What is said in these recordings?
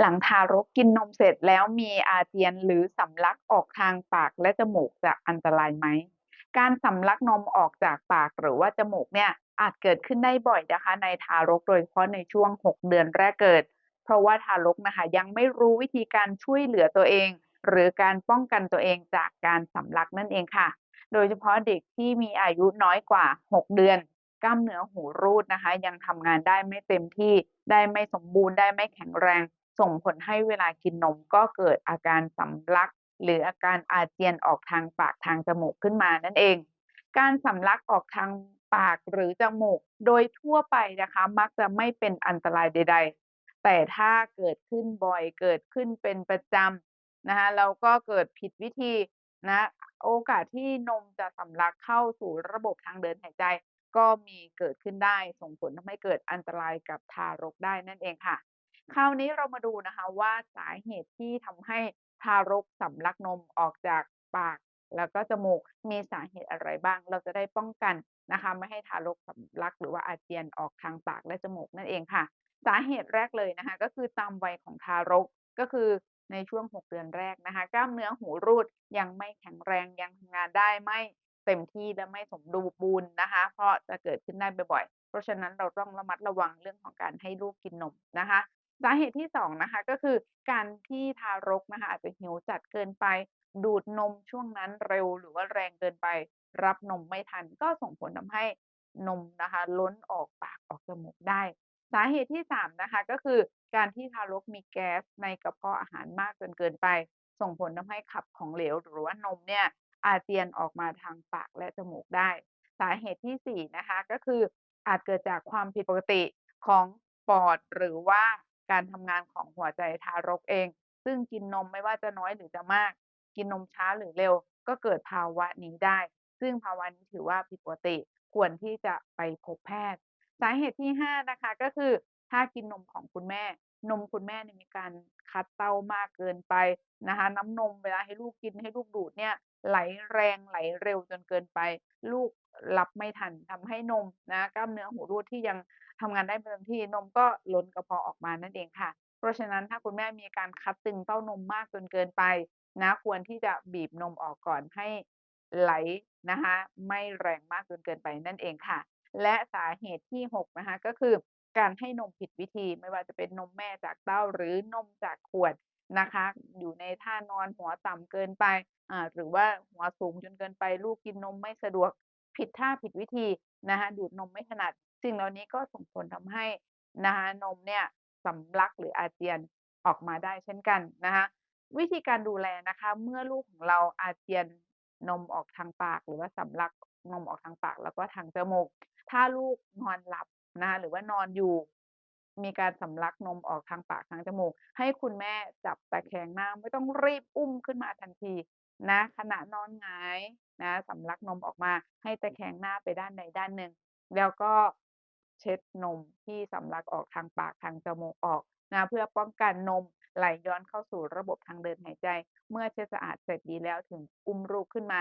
หลังทารกกินนมเสร็จแล้วมีอาเจียนหรือสำลักออกทางปากและจมูกจะอันตรายไหม การสำลักนมออกจากปากหรือว่าจมูกเนี่ยอาจเกิดขึ้นได้บ่อยนะคะ ในทารกโดยเฉพาะในช่วง 6 เดือนแรกเกิด เพราะว่าทารกนะคะยังไม่รู้วิธีการช่วยเหลือตัวเอง หรือการป้องกันตัวเองจากการสำลักนั่นเองค่ะ โดยเฉพาะเด็กที่มีอายุน้อยกว่า 6 เดือน กล้ามเนื้อหูรูดนะคะ ยังทำงานได้ไม่เต็มที่ได้ไม่สมบูรณ์ได้ไม่แข็งแรง ส่งผลให้เวลากินนมก็เกิดอาการสำลัก หรืออาการอาเจียนออกทางปากทางจมูกขึ้นมานั่นเอง การสำลักออกทางปากหรือจมูกโดยทั่วไปนะคะ มักจะไม่เป็นอันตรายใด ๆ แต่ถ้าเกิดขึ้นบ่อยเกิดขึ้นเป็นประจำนะคะแล้วก็เกิดผิดวิธีนะโอกาสที่นมจะสำลักเข้าสู่ระบบทางเดินหายใจ ก็มีเกิดขึ้นได้ส่งผลทำให้เกิดอันตรายกับทารกได้นั่นเองค่ะ คราวนี้เรามาดูนะคะว่าสาเหตุที่ทำให้ทารกสำลักนมออกจากปาก แล้วก็จมูกมีสาเหตุอะไรบ้าง เราจะได้ป้องกันนะคะไม่ให้ทารกสำลักหรือว่าอาเจียนออกทางปากและจมูกนั่นเองค่ะ สาเหตุแรกเลยนะคะก็คือตามวัยของทารกก็คือในช่วง 6 เดือนแรกนะคะ กล้ามเนื้อหูรูดยังไม่แข็งแรงยังทำงานได้ไม่เต็มที่และไม่สมดุลบูรณ์นะคะ เพราะจะเกิดขึ้นได้บ่อยๆ เพราะฉะนั้นเราต้องระมัดระวังเรื่องของการให้ลูกกินนมนะคะ สาเหตุที่2นะคะก็คือการที่ทารกนะคะอาจจะหิวจัดเกินไป ดูดนมช่วงนั้นเร็วหรือว่าแรงเกินไป รับนมไม่ทัน ก็ส่งผลทำให้นมนะคะ ล้นออกปากออกจมูกได้ สาเหตุที่3นะคะก็คือการที่ทารกมีแก๊สในกระเพาะอาหารมากจนเกินไป ส่งผลทำให้ขับของเหลว หรือว่านมเนี่ยอาเจียนออกมาทางปากและจมูกได้ สาเหตุที่4นะคะก็คืออาจเกิดจากความผิดปกติของปอดหรือว่า การทำงานของหัวใจทารกเอง ซึ่งกินนมไม่ว่าจะน้อยหรือจะมาก กินนมช้าหรือเร็ว ก็เกิดภาวะนี้ได้ ซึ่งภาวะนี้ถือว่าผิดปกติควรที่จะไปพบแพทย์ สาเหตุที่ 5 นะคะก็คือถ้ากินนมของคุณแม่ นมคุณแม่มีการคัดเต้ามากเกินไปนะคะน้ำนมเวลาให้ลูกกินให้ลูกดูดเนี่ยไหลแรงไหลเร็วจนเกินไป ลูก รับไม่ทันทำให้นมนะกล้ามเนื้อหูรูดที่ยังทำงานได้เต็มที่นมก็ล้นกระเพาะออกมานั่นเองค่ะ เพราะฉะนั้นถ้าคุณแม่มีการคัดตึงเต้านมมากจนเกินไปนะควรที่จะบีบนมออกก่อนให้ไหลนะคะไม่แรงมากจนเกินไปนั่นเองค่ะ และสาเหตุที่ 6 นะคะก็คือการให้นมผิดวิธีไม่ว่าจะเป็นนมแม่จากเต้าหรือนมจากขวดนะคะ อยู่ในท่านอนหัวต่ำเกินไปอ่าหรือว่าหัวสูงจนเกินไป ลูกกินนมไม่สะดวก ผิดท่าผิดวิธีนะคะดูดนมไม่ถนัดสิ่งเหล่านี้ก็ส่งผลทำให้นะคะนมเนี่ยสำลักหรืออาเจียนออกมาได้เช่นกันนะคะวิธีการดูแลนะคะ เมื่อลูกของเราอาเจียนนมออกทางปาก หรือว่าสำลักนมออกทางปากแล้วก็ทางจมูกถ้าลูกนอนหลับนะคะหรือว่านอนอยู่ มีการสำลักนมออกทางปากทางจมูก ให้คุณแม่จับตะแคงหน้าไม่ต้องรีบอุ้มขึ้นมาทันที นะขณะนอนหงายนะสำลักนมออกมาให้ตะแคงหน้าไปด้านใดด้านหนึ่ง แล้วก็เช็ดนมที่สำลักออกทางปากทางจมูกออกนะเพื่อป้องกันนมไหลย้อนเข้าสู่ระบบทางเดินหายใจ เมื่อเช็ดสะอาดเสร็จดีแล้วถึงอุ้มลูกขึ้นมา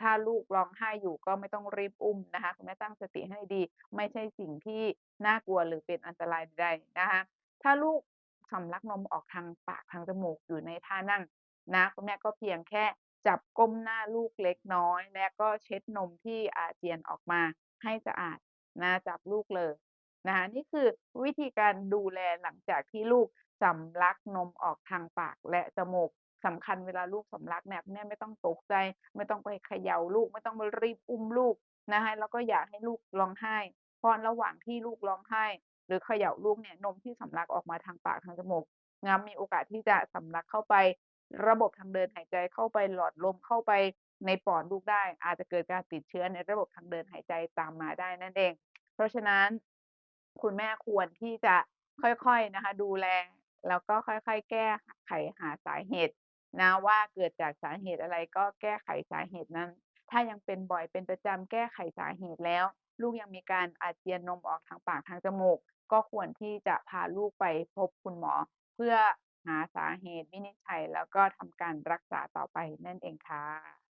ถ้าลูกร้องไห้อยู่ก็ไม่ต้องรีบอุ้มนะคะคุณแม่ตั้งสติให้ดี ไม่ใช่สิ่งที่น่ากลัวหรือเป็นอันตรายใดนะคะถ้าลูกสำลักนมออกทางปากทางจมูกอยู่ในท่านั่งนะคุณแม่ก็เพียงแค่ จับก้มหน้าลูกเล็กน้อย และก็เช็ดนมที่อาเจียนออกมาให้สะอาดนะจับลูกเลยนะคะนี่คือวิธีการดูแลหลังจากที่ลูกสำลักนมออกทางปากและจมูกสำคัญเวลาลูกสำลักเนี่ยแม่ไม่ต้องตกใจ ไม่ต้องไปเขย่าลูก ไม่ต้องไปรีบอุ้มลูกนะคะแล้วก็อย่าให้ลูกร้องไห้เพราะระหว่างที่ลูกร้องไห้ หรือเขย่าลูกเนี่ยนมที่สำลักออกมาทางปากทางจมูกนะมีโอกาสที่จะสำลักเข้าไป ระบบทางเดินหายใจเข้าไปหลอดลมเข้าไปในปอดลูกได้ อาจจะเกิดการติดเชื้อในระบบทางเดินหายใจตามมาได้นั่นเอง เพราะฉะนั้นคุณแม่ควรที่จะค่อยๆนะคะ ดูแลแล้วก็ค่อยๆ แก้ไขหาสาเหตุนะว่าเกิดจากสาเหตุอะไรก็แก้ไขสาเหตุนั้น ถ้ายังเป็นบ่อยเป็นประจำแก้ไขสาเหตุแล้ว ลูกยังมีการอาเจียนนมออกทางปากทางจมูก ก็ควรที่จะพาลูกไปพบคุณหมอ เพื่อ หาสาเหตุวินิจฉัย แล้วก็ทำการรักษาต่อไปนั่นเองค่ะ